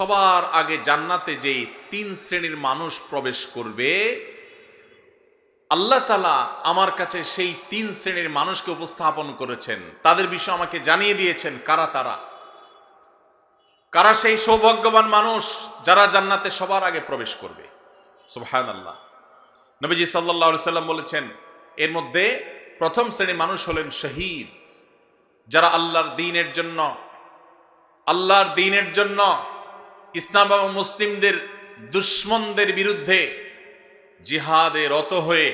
সবার আগে জান্নাতে যেই তিন শ্রেণির মানুষ প্রবেশ করবে, আল্লাহ তালা আমার কাছে সেই তিন শ্রেণির মানুষকে উপস্থাপন করেছেন। তাদের বিষয়ে আমাকে জানিয়ে দিয়েছেন, কারা তারা? কারা সেই সৌভাগ্যবান মানুষ যারা জান্নাতে সবার আগে প্রবেশ করবে? সুবহান আল্লাহ নবীজি সাল্লাহ সাল্লাম বলেছেন, এর মধ্যে প্রথম শ্রেণির মানুষ হলেন শহীদ, যারা আল্লাহর দিনের জন্য, আল্লাহর দিনের জন্য ইসলাম এবং মুসলিমদের দুশ্মনদের বিরুদ্ধে জিহাদে রত হয়ে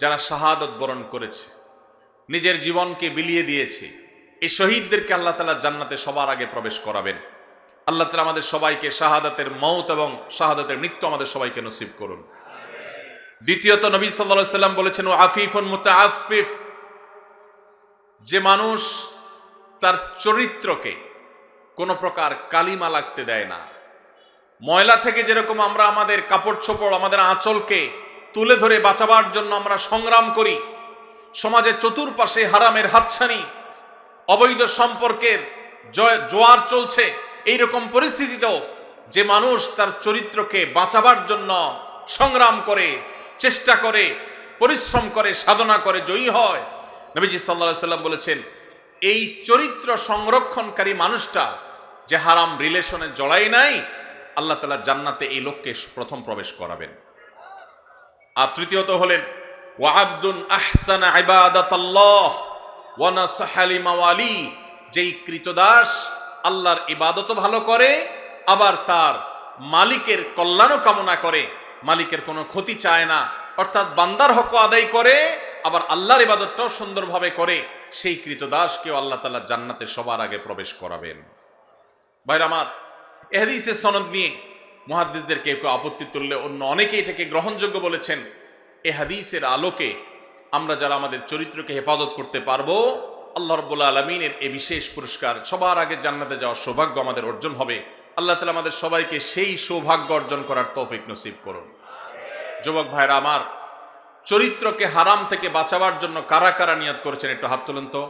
যারা শাহাদত বরণ করেছে, নিজের জীবনকে বিলিয়ে দিয়েছে, এই শহীদদেরকে আল্লাহ তালা জান্নাতে সবার আগে প্রবেশ করাবেন। আল্লাহ তালা আমাদের সবাইকে শাহাদাতের মৌত এবং শাহাদাতের মৃত্যু আমাদের সবাইকে নসিব করুন। দ্বিতীয়ত নবী সাল্লাহ সাল্লাম বলেছেন, ও আফিফুন মুতাআফিফ যে মানুষ তার চরিত্রকে কোনো প্রকার কালিমা লাগতে দেয় না। ময়লা থেকে যেরকম আমরা আমাদের কাপড় চোপড় আমাদের আঁচলকে তুলে ধরে বাঁচাবার জন্য আমরা সংগ্রাম করি সমাজের চতুর্পাশে হারামের হাতছানি, অবৈধ সম্পর্কের জয় জোয়ার চলছে এই রকম পরিস্থিতিতেও যে মানুষ তার চরিত্রকে বাঁচাবার জন্য সংগ্রাম করে, চেষ্টা করে, পরিশ্রম করে, সাধনা করে, জয়ী হয়। নবীজি সাল্লাহ সাল্লাম বলেছেন, এই চরিত্র সংরক্ষণকারী মানুষটা যে হারাম রিলেশনে জড়াই নাই আল্লাহ তালা জান্নাতে এই লোককে প্রথম প্রবেশ করাবেন। আর তৃতীয়ত হলেন ওয়াবদুন আহসান ইবাদাতাল্লাহ ওয়া নাসাহা লিমাওয়ালি। যেই কৃতদাস আল্লাহর ইবাদতও ভালো করে, আবার তার মালিকের কল্যাণও কামনা করে। মালিকের কোনো ক্ষতি চায় না। অর্থাৎ বান্দার হক আদায় করে, আবার আল্লাহর ইবাদতটাও সুন্দরভাবে করে। সেই কৃতদাসকেও আল্লাহ তাআলা জান্নাতে সবার আগে প্রবেশ করাবেন। ভাইরা আমার এহাদিসের সনদ নিয়ে মহাদ্দিসদের কেউ কেউ আপত্তি তুললে অন্য অনেকে এটাকে গ্রহণযোগ্য বলেছেন। এ হাদিসের আলোকে আমরা যারা আমাদের চরিত্রকে হেফাজত করতে পারব, আল্লাহ রব্বুল্লা আলমিনের এই বিশেষ পুরস্কার সবার আগে জান্নাতে যাওয়ার সৌভাগ্য আমাদের অর্জন হবে। আল্লাহ তালা আমাদের সবাইকে সেই সৌভাগ্য অর্জন করার তৌফিক নসিব করুন। যুবক ভাইরা আমার, চরিত্রকে হারাম থেকে বাঁচাবার জন্য কারা কারা নিয়ত করেছেন একটু হাত তুলুন তো।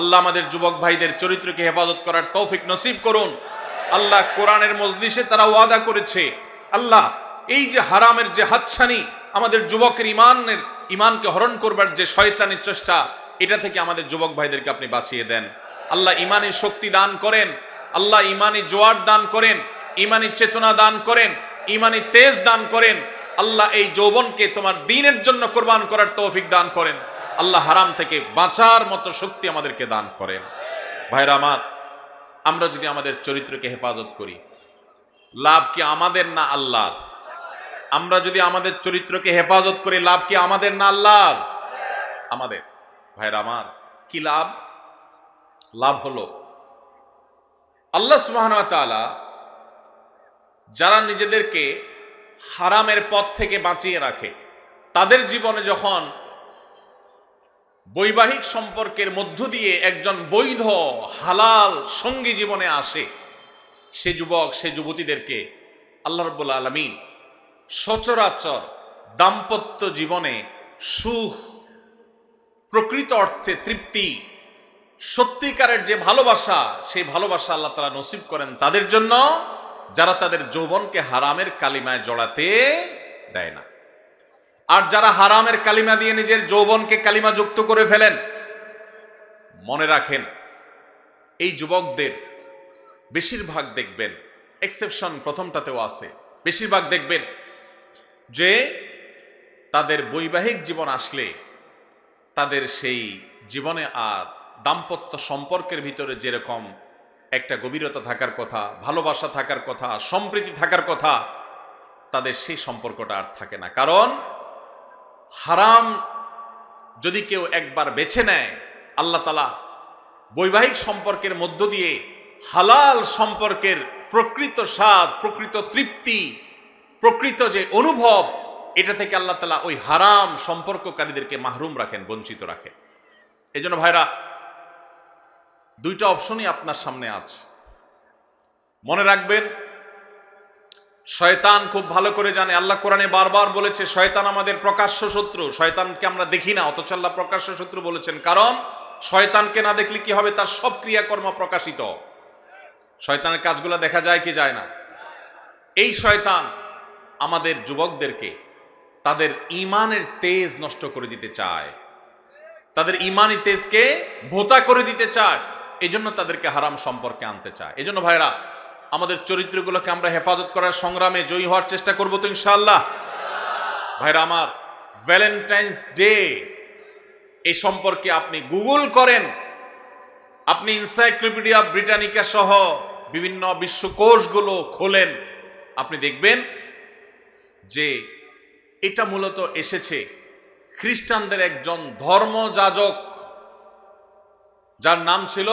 আল্লাহ আমাদের যুবক ভাইদের চরিত্রকে হেফাজত করার তৌফিক নসিব করুন। আল্লাহ কোরআনের মজলিসে তারা ওয়াদা করেছে, আল্লাহ, এই যে হারামের যে হাতছানি আমাদের যুবকের ইমানের, ইমানকে হরণ করবার যে শয়তানের চেষ্টা, এটা থেকে আমাদের যুবক ভাইদেরকে আপনি বাঁচিয়ে দেন। আল্লাহ ইমানের শক্তি দান করেন, আল্লাহ ইমানি জোয়ার দান করেন, ইমানি চেতনা দান করেন, ইমানি তেজ দান করেন, আল্লাহ এই যৌবনকে তোমার দিনের জন্য কোরবান করার তৌফিক দান করেন, আল্লাহ হারাম থেকে বাঁচার মতো শক্তি আমাদেরকে দান করেন। ভাইরা আমার আমরা যদি আমাদের চরিত্রকে হেফাজত করি, লাভ কি আমাদের না আল্লাহ আমরা যদি আমাদের চরিত্রকে হেফাজত করি, লাভ কি আমাদের না আল্লাহ আমাদের। ভাইরা আমার, কি লাভ? লাভ হলো, আল্লাহ সুবহান যারা নিজেদেরকে হারামের পথ থেকে বাঁচিয়ে রাখে, তাদের জীবনে যখন বৈবাহিক সম্পর্কের মধ্য দিয়ে একজন বৈধ, হালাল সঙ্গী জীবনে আসে, সে যুবক, সে যুবতীদেরকে আল্লাহ রব্বুল আলমিন সচরাচর দাম্পত্য জীবনে সুখ, প্রকৃত অর্থে তৃপ্তি, সত্যিকারের যে ভালোবাসা, সেই ভালোবাসা আল্লাহ তালা নসিব করেন তাদের জন্য, যারা তাদের যৌবনকে হারামের কালিমায় জড়াতে দেয় না। আর যারা হারামের কালিমা দিয়ে নিজের যৌবনকে কালিমা যুক্ত করে ফেলেন, মনে রাখেন, এই যুবকদের বেশিরভাগ দেখবেন এক্সেপশন প্রথমটাতেও আছে, বেশিরভাগ দেখবেন যে তাদের বৈবাহিক জীবন আসলে তাদের সেই জীবনে আর দাম্পত্য সম্পর্কের ভিতরে যেরকম একটা গভীরতা থাকার কথা, ভালোবাসা থাকার কথা, সম্প্রীতি থাকার কথা, তাদের সেই সম্পর্কটা আর থাকে না। কারণ হারাম যদি কেউ একবার বেছে নেয়, আল্লাহ তালা বৈবাহিক সম্পর্কের মধ্য দিয়ে হালাল সম্পর্কের প্রকৃত স্বাদ, প্রকৃত তৃপ্তি, প্রকৃত যে অনুভব, এটা থেকে আল্লাহ তালা ওই হারাম সম্পর্ককারীদেরকে মাহরুম রাখেন, বঞ্চিত রাখেন। এই জন্য ভাইরা, দুইটা অপশনই আপনার সামনে আছে। মনে রাখবেন শয়তান খুব ভালো করে জানে। আল্লাহ কোরআনে বারবার বলেছে, শয়তান আমাদের প্রকাশ্য শত্রু। শয়তানকে আমরা দেখি না, অথচ আল্লাহ প্রকাশ্য শত্রু বলেছেন। কারণ, শয়তানকে না দেখলে কি হবে? তার সব ক্রিয়াকর্ম প্রকাশিত। শয়তানের কাজগুলো দেখা যায় কি যায় না? এই শয়তান আমাদের যুবকদেরকে তাদের ইমানের তেজ নষ্ট করে দিতে চায়। তাদের ইমানি তেজকে ভোতা করে দিতে চায়। এই তাদেরকে হারাম সম্পর্কে আনতে চায়। এই ভাইরা আমাদের চরিত্রগুলোকে আমরা হেফাজত করার সংগ্রামে জয়ী হওয়ার চেষ্টা করব তো ইনশাল্লাহ ভাইরা আমার ভ্যালেন্টাইন্স ডে এই সম্পর্কে আপনি গুগল করেন। আপনি ইনসাইক্লোপিডিয়া ব্রিটানিকা সহ বিভিন্ন বিশ্বকোষগুলো খোলেন। আপনি দেখবেন যে এটা মূলত এসেছে খ্রিস্টানদের একজন ধর্মযাজক, যার নাম ছিল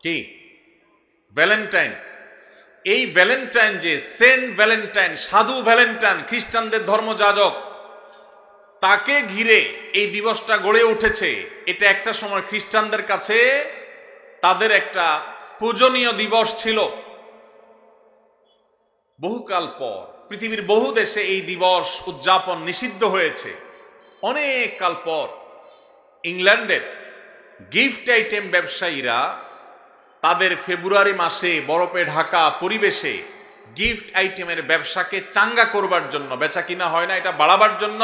কি? ভ্যালেন্টাইন এই ভ্যালেন্টাইন যে সেন্ট ভ্যালেন্টাইন সাধু ভ্যালেন্টাইন খ্রিস্টানদের ধর্মযাজক, তাকে ঘিরে এই দিবসটা গড়ে উঠেছে। এটা একটা সময় খ্রিস্টানদের কাছে তাদের একটা পূজনীয় দিবস ছিল। বহুকাল পর পৃথিবীর বহু দেশে এই দিবস উদযাপন নিষিদ্ধ হয়েছে। অনেক কাল পর ইংল্যান্ডের গিফট আইটেম ব্যবসায়ীরা তাদের ফেব্রুয়ারি মাসে বরফে ঢাকা পরিবেশে গিফট আইটেমের ব্যবসাকে চাঙ্গা করবার জন্য, বেচা কিনা হয় না, এটা বাড়াবার জন্য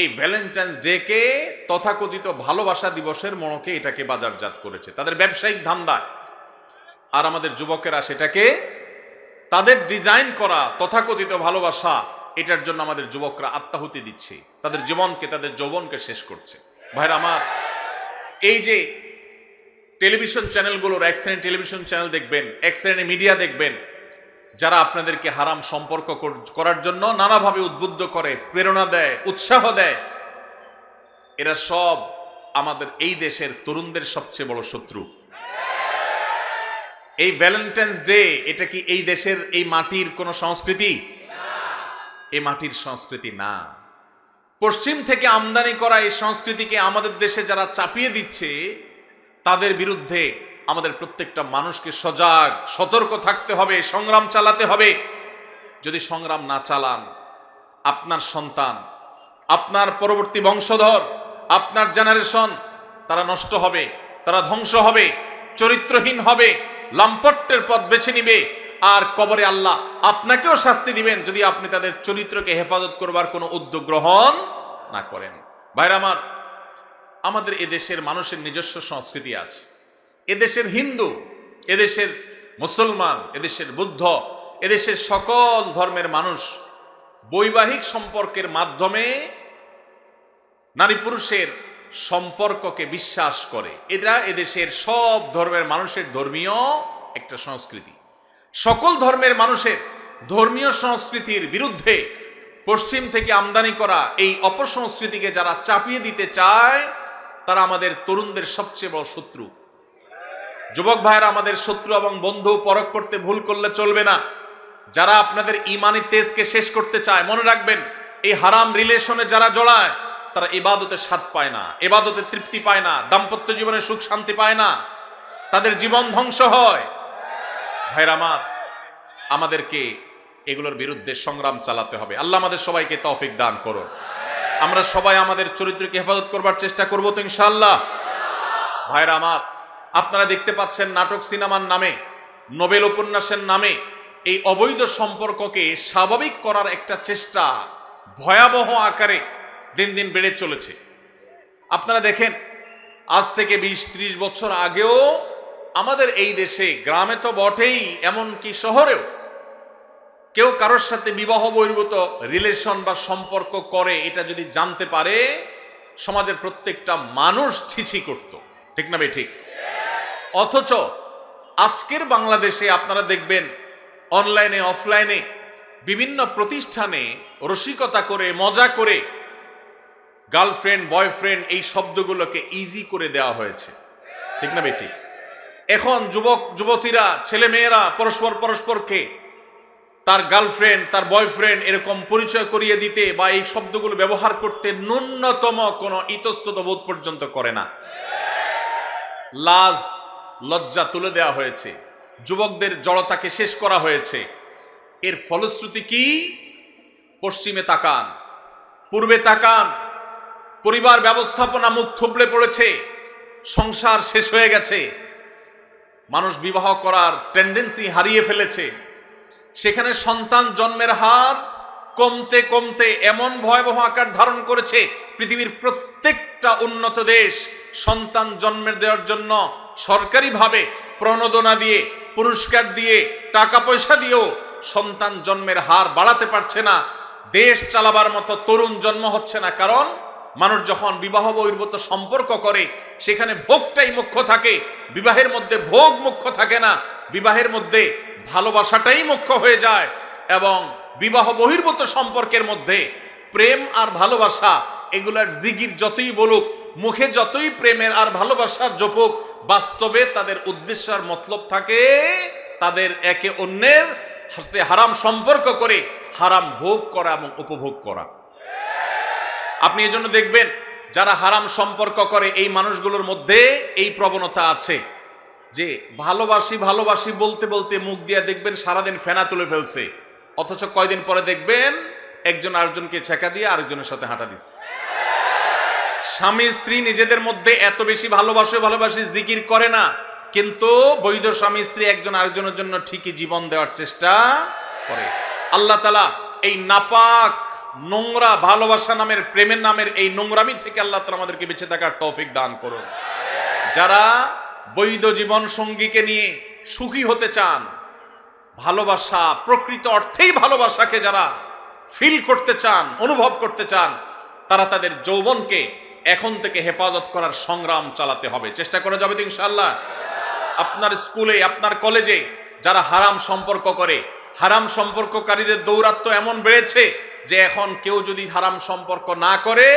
এই ভ্যালেন্টাইন্স ডেকে তথাকথিত ভালোবাসা দিবসের মনকে এটাকে বাজারজাত করেছে। তাদের ব্যবসায়িক ধান্দায় আর আমাদের যুবকেরা সেটাকে তাদের ডিজাইন করা, তথাকথিত ভালোবাসা, এটার জন্য আমাদের যুবকরা আত্মাহুতি দিচ্ছে। তাদের জীবনকে, তাদের যৌবনকে শেষ করছে। ভাইরা আমার, এই যে টেলিভিশন চ্যানেলগুলোর এক শ্রেণি টেলিভিশন চ্যানেল দেখবেন, এক শ্রেণি মিডিয়া দেখবেন, যারা আপনাদেরকে হারাম সম্পর্ক করার জন্য নানাভাবে উদ্বুদ্ধ করে, প্রেরণা দেয়, উৎসাহ দেয়। এরা সব আমাদের এই দেশের তরুণদের সবচেয়ে বড় শত্রু। এই ভ্যালেন্টাইন্স ডে এটা কি এই দেশের এই মাটির কোন সংস্কৃতি? এই মাটির সংস্কৃতি না। পশ্চিম থেকে আমদানি করা এই সংস্কৃতিকে আমাদের দেশে যারা চাপিয়ে দিচ্ছে তাদের বিরুদ্ধে আমাদের প্রত্যেকটা মানুষকে সজাগ, সতর্ক থাকতে হবে, সংগ্রাম চালাতে হবে। যদি সংগ্রাম না চালান, আপনার সন্তান, আপনার পরবর্তী বংশধর, আপনার জেনারেশন, তারা নষ্ট হবে, তারা ধ্বংস হবে, চরিত্রহীন হবে, লাম্পট্যের পথ বেছে নিবে, আর কবরে আল্লাহ আপনাকেও শাস্তি দিবেন যদি আপনি তাদের চরিত্রকে হেফাজত করবার কোনো উদ্যোগ গ্রহণ না করেন। ভাইরা আমার আমাদের এদেশের মানুষের নিজস্ব সংস্কৃতি আছে। এদেশের হিন্দু, এদেশের মুসলমান, এদেশের বুদ্ধ, এদেশের সকল ধর্মের মানুষ বৈবাহিক সম্পর্কের মাধ্যমে নারী পুরুষের সম্পর্ককে বিশ্বাস করে। এরা এদেশের সব ধর্মের মানুষের ধর্মীয় একটা সংস্কৃতি। সকল ধর্মের মানুষের ধর্মীয় সংস্কৃতির বিরুদ্ধে পশ্চিম থেকে আমদানি করা এই অপসংস্কৃতিকে যারা চাপিয়ে দিতে চায় তারা আমাদের তরুণদের সবচেয়ে বড় শত্রু। যুবক ভাইয়েরা, আমাদের শত্রু এবং বন্ধু পরখ করতে ভুল করলে চলবে না। যারা আপনাদের ইমানি তেজকে শেষ করতে চায়, মনে রাখবেন, এই হারাম রিলেশনে যারা জড়ায়, তারা এবাদতে স্বাদ পায় না এবাদতে তৃপ্তি পায় না, দাম্পত্য জীবনে সুখ শান্তি পায় না। তাদের জীবন ধ্বংস হয়। ভাইরা আমার, আমাদেরকে এগুলোর বিরুদ্ধে সংগ্রাম চালাতে হবে। আল্লাহ আমাদের সবাইকে তৌফিক দান করুন। আমরা সবাই আমাদের চরিত্রকে হেফাজত করবার চেষ্টা করব তো ইনশাল্লাহ ভাইরা আমার, আপনারা দেখতে পাচ্ছেন নাটক সিনেমার নামে, নোবেল উপন্যাসের নামে এই অবৈধ সম্পর্ককে স্বাভাবিক করার একটা চেষ্টা ভয়াবহ আকারে দিন দিন বেড়ে চলেছে। আপনারা দেখেন, আজ থেকে বিশ ত্রিশ বছর আগেও আমাদের এই দেশে গ্রামে তো বটেই, এমনকি শহরেও কেউ কারোর সাথে বিবাহ বহির্ভূত রিলেশন বা সম্পর্ক করে, এটা যদি জানতে পারে, সমাজের প্রত্যেকটা মানুষ ছিছি করত। ঠিক না ঠিক। অথচ আজকের বাংলাদেশে আপনারা দেখবেন অনলাইনে অফলাইনে বিভিন্ন প্রতিষ্ঠানে রসিকতা করে, মজা করে গার্লফ্রেন্ড বয়ফ্রেন্ড এই শব্দগুলোকে ইজি করে দেওয়া হয়েছে। ঠিক না বেটি এখন যুবক, যুবতীরা ছেলে মেয়েরা পরস্পর পরস্পরকে তার গার্লফ্রেন্ড তার বয়ফ্রেন্ড এরকম পরিচয় করিয়ে দিতে বা এই শব্দগুলো ব্যবহার করতে ন্যূনতম কোনো ইতস্তত বোধ পর্যন্ত করে না। লাজ, লজ্জা তুলে দেওয়া হয়েছে। যুবকদের জড়তাকে শেষ করা হয়েছে। এর ফলশ্রুতি কি? পশ্চিমে তাকান। পূর্বে তাকান। পরিবার ব্যবস্থাপনা মুখ থুবড়ে পড়েছে। সংসার শেষ হয়ে গেছে। মানুষ বিবাহ করার টেন্ডেন্সি হারিয়ে ফেলেছে। সেখানে সন্তান জন্মের হার কমতে কমতে এমন ভয়াবহ আকার ধারণ করেছে পৃথিবীর প্রত্যেকটা উন্নত দেশ সন্তান জন্মের দেওয়ার জন্য সরকারিভাবে প্রণোদনা দিয়ে, পুরস্কার দিয়ে, টাকা পয়সা দিয়েও সন্তান জন্মের হার বাড়াতে পারছে না। দেশ চালাবার মতো তরুণ জন্ম হচ্ছে না, কারণ মানুষ যখন বিবাহ বহির্ভূত সম্পর্ক করে, সেখানে ভোগটাই মুখ্য থাকে। বিবাহের মধ্যে ভোগ মুখ্য থাকে না। বিবাহের মধ্যে ভালোবাসাটাই মুখ্য হয়ে যায় এবং বিবাহ বহির্ভূত সম্পর্কের মধ্যে প্রেম আর ভালোবাসা, এগুলার জিগির যতই বলুক, মুখে যতই প্রেমের আর ভালোবাসার জপুক, বাস্তবে তাদের উদ্দেশ্য আর মতলব থাকে তাদের একে অন্যের সাথে হারাম সম্পর্ক করে, হারাম ভোগ করা এবং উপভোগ করা। আপনি এজন্য দেখবেন, যারা হারাম সম্পর্ক করে, এই মানুষগুলোর মধ্যে এই প্রবণতা আছে। যে ভালোবাসি ভালোবাসি বলতে বলতে মুখ দিয়ে দেখবেন সারাদিন ফেনা তুলে ফেলছে। অথচ কয়দিন পরে দেখবেন একজন আরেকজনকে ছেঁকা দিয়ে আরেকজনের সাথে হাঁটা দিচ্ছে। স্বামী, স্ত্রী নিজেদের মধ্যে এত বেশি ভালোবাসে, ভালোবাসি জিকির করে না, কিন্তু বৈধ স্বামী, স্ত্রী একজন আরেকজনের জন্য ঠিকই জীবন দেওয়ার চেষ্টা করে। আল্লাহ তালা এই নাপাক, নোংরা ভালোবাসা নামের, প্রেমের নামের এই নোংরামি থেকে আল্লাহ তালা আমাদেরকে বেঁচে থাকার তৌফিক দান করুন। যারা বৈধ জীবন সঙ্গীকে নিয়ে সুখী হতে চান, ভালোবাসা, প্রকৃত অর্থেই ভালোবাসাকে যারা ফিল করতে চান, অনুভব করতে চান, তারা তাদের যৌবনকে এখন থেকে হেফাজত করার সংগ্রাম চালাতে হবে। চেষ্টা করা যাবে তো ইনশাল্লাহ আপনার স্কুলে, আপনার কলেজে যারা হারাম সম্পর্ক করে, হারাম সম্পর্ককারীদের দৌরাত্ম এমন বেড়েছে যে এখন কেউ যদি হারাম সম্পর্ক না করে,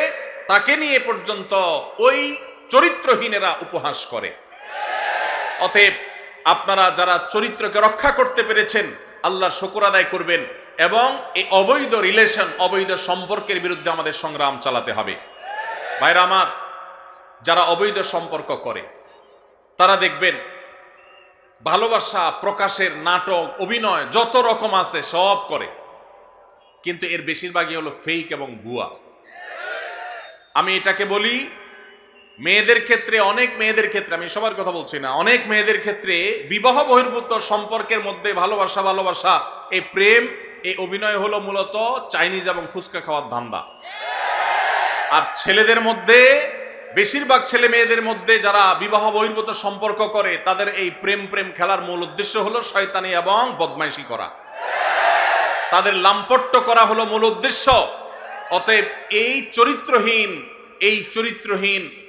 তাকে নিয়ে পর্যন্ত ওই চরিত্রহীনেরা উপহাস করে। অতএব আপনারা যারা চরিত্রকে রক্ষা করতে পেরেছেন আল্লাহর শকুর আদায় করবেন এবং এই অবৈধ রিলেশন, অবৈধ সম্পর্কের বিরুদ্ধে আমাদের সংগ্রাম চালাতে হবে। ভাইরা আমার, যারা অবৈধ সম্পর্ক করে, তারা দেখবেন ভালোবাসা, প্রকাশের নাটক, অভিনয়, যত রকম আছে সব করে। কিন্তু এর বেশিরভাগই হলো ফেক এবং ভুয়া। আমি এটাকে বলি মেয়েদের ক্ষেত্রে, অনেক মেয়েদের ক্ষেত্রে, আমি সবার কথা বলছি না, অনেক মেয়েদের ক্ষেত্রে বিবাহ বহির্ভূত সম্পর্কের মধ্যে ভালোবাসা ভালোবাসা, এই প্রেম, এই অভিনয় হলো মূলত চাইনিজ এবং ফুচকা খাওয়ার ধান্দা। আর ছেলেদের মধ্যে, বেশিরভাগ ছেলে মেয়েদের মধ্যে যারা বিবাহ বহির্ভূত সম্পর্ক করে, তাদের এই প্রেম প্রেম খেলার মূল উদ্দেশ্য হলো শয়তানি এবং বদমাইশি করা। তাদের লাম্পট্য করা হলো মূল উদ্দেশ্য। অতএব এই চরিত্রহীন এই চরিত্রহীন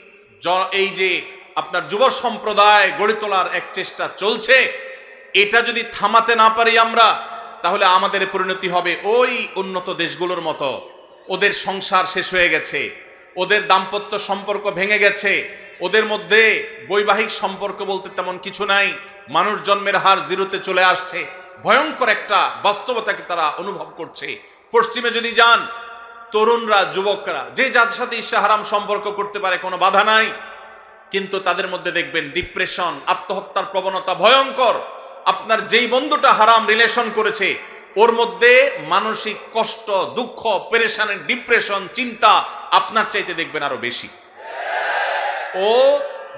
এই যে আপনার যুব সম্প্রদায় গড়ে তোলার এক চেষ্টা চলছে, এটা যদি থামাতে না পারি আমরা, তাহলে আমাদের পরিণতি হবে ওই উন্নত দেশগুলোর মতো। ওদের সংসার শেষ হয়ে গেছে, ওদের দাম্পত্য সম্পর্ক ভেঙে গেছে, ওদের মধ্যে বৈবাহিক সম্পর্ক বলতে তেমন কিছু নাই, মানুষ জন্মের হার জিরোতে চলে আসছে। ভয়ঙ্কর একটা বাস্তবতাকে তারা অনুভব করছে। পশ্চিমে যদি যান তরুণরা, যুবকরা, যে যার সাথে ঈর্ষা হারাম সম্পর্ক করতে পারে, কোনো বাধা নাই। কিন্তু তাদের মধ্যে দেখবেন ডিপ্রেশন, আত্মহত্যার প্রবণতা ভয়ঙ্কর। আপনার যেই বন্ধুটা হারাম রিলেশন করেছে, ওর মধ্যে মানসিক কষ্ট, দুঃখ পেরেশানের ডিপ্রেশন, চিন্তা আপনার চাইতে দেখবেন আরও বেশি। ও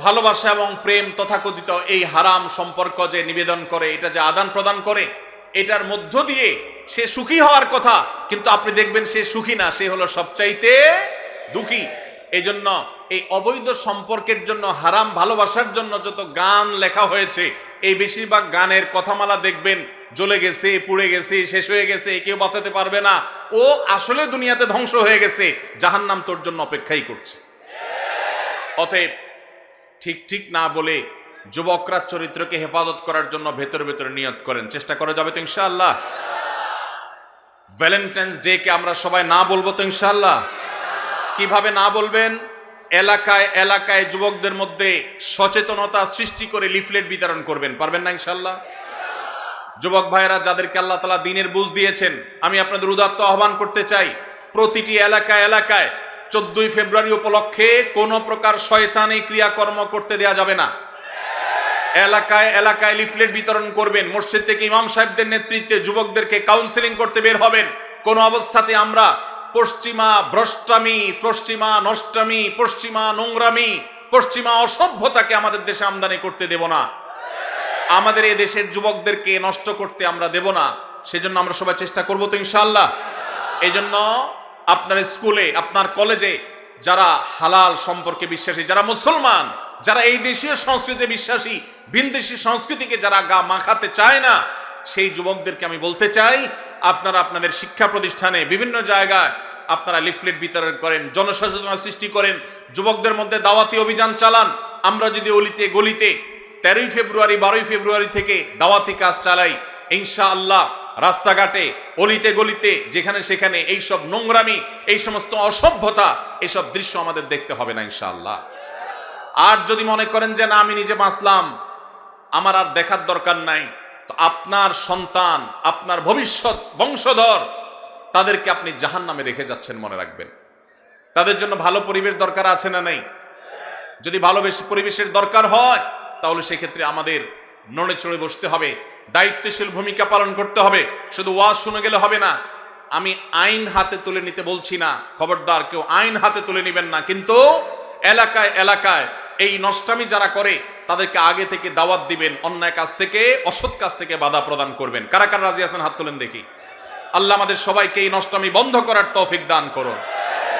ভালোবাসা এবং প্রেম তথাকথিত এই হারাম সম্পর্ক যে নিবেদন করে, এটা যে আদান প্রদান করে, এটার মধ্য দিয়ে সে সুখী হওয়ার কথা কিন্তু আপনি দেখবেন সে সুখী না, সে হলো সবচাইতে দুঃখী। এই জন্য এই অবৈধ সম্পর্কের জন্য, হারাম ভালোবাসার জন্য যত গান লেখা হয়েছে, এই বেশিরভাগ গানের কথামালা দেখবেন, জ্বলে গেছে, পুড়ে গেছে, শেষ হয়ে গেছে, কেউ বাঁচাতে পারবে না। ও আসলে দুনিয়াতে ধ্বংস হয়ে গেছে, জাহান্নাম তোর জন্য অপেক্ষাই করছে। অতএব ঠিক ঠিক না বলে যুবকরা চরিত্রকে হেফাজত করার জন্য ভেতরে ভেতরে নিয়ত করেন। চেষ্টা করা যাবে তো ইনশাআল্লাহ। ভ্যালেন্টাইন্স ডে কে আমরা সবাই না বলব তো ইনশাআল্লাহ? কীভাবে না বলবেন? এলাকায় এলাকায় যুবকদের মধ্যে সচেতনতা সৃষ্টি করে লিফলেট বিতরণ করবেন, পারবেন না ইনশাআল্লাহ? যুবক ভাইয়েরা, যাদেরকে আল্লাহ তালা দিনের বুঝ দিয়েছেন, আমি আপনাদের উদাত্ত আহ্বান করতে চাই, প্রতিটি এলাকায় এলাকায় চোদ্দই ফেব্রুয়ারি উপলক্ষে কোনো প্রকার শয়তানি ক্রিয়াকর্ম করতে দেয়া যাবে না। এলাকায় এলাকায় লিফলেট বিতরণ করবেন। মসজিদ থেকে ইমাম সাহেবদের নেতৃত্বে যুবকদেরকে কাউন্সিলিং করতে বের হবেন। কোন অবস্থাতে আমরা পশ্চিমা ভ্রষ্টামি, পশ্চিমা নষ্টামি, পশ্চিমা নোংরামি, পশ্চিমা অসভ্যতাকে আমাদের দেশে আমদানি করতে দেব না। আমাদের এই দেশের যুবকদেরকে নষ্ট করতে আমরা দেব না। সেজন্য আমরা সবাই চেষ্টা করব তো ইনশাআল্লাহ। এই জন্য আপনার স্কুলে, আপনার কলেজে যারা হালাল সম্পর্কে বিশ্বাসী, যারা মুসলমান যারা এই দেশীয় সংস্কৃতিতে বিশ্বাসী ভিনদেশী সংস্কৃতিকে যারা গা মাখাতে চায় না, সেই যুবকদেরকে আমি বলতে চাই, আপনারা আপনাদের শিক্ষা প্রতিষ্ঠানে বিভিন্ন জায়গায় আপনারা লিফলেট বিতরণ করেন, জনসচেতনতা সৃষ্টি করেন, যুবকদের মধ্যে দাওয়াতি অভিযান চালান। আমরা যদি অলিতে, গলিতে তেরোই ফেব্রুয়ারি, বারোই ফেব্রুয়ারি থেকে দাওয়াতি কাজ চালাই ইনশা আল্লাহ রাস্তাঘাটে, অলিতে, গলিতে, যেখানে সেখানে এই সব নোংরামি, এই সমস্ত অসভ্যতা এইসব দৃশ্য আমাদের দেখতে হবে না, ইনশাআল্লাহ। আর যদি মনে করেন যে না, আমি নিজে বাঁচলাম, আমার আর দেখার দরকার নাই, তো আপনার সন্তান, আপনার ভবিষ্যৎ বংশধর, তাদেরকে আপনি জাহান নামে রেখে যাচ্ছেন মনে রাখবেন। তাদের জন্য ভালো পরিবেশ দরকার আছে না নেই? যদি ভালো বেশ পরিবেশের দরকার হয়, তাহলে সেক্ষেত্রে আমাদের নড়ে চড়ে বসতে হবে, দায়িত্বশীল ভূমিকা পালন করতে হবে। শুধু ওয়াজ শুনে গেলে হবে না, আমি আইন হাতে তুলে নিতে বলছি না, খবরদার কেউ আইন হাতে তুলে নেবেন না, কিন্তু এলাকায় এলাকায় এই নষ্টামি যারা করে, তাদেরকে আগে থেকে দাওয়াত দিবেন, অন্যায় কাজ থেকে, অসৎ কাজ থেকে বাধা প্রদান করবেন। কারা কার রাজি আছেন? হাত তোলেন দেখি। আল্লাহ আমাদের সবাইকে এই নষ্টামি বন্ধ করার তৌফিক দান করুন।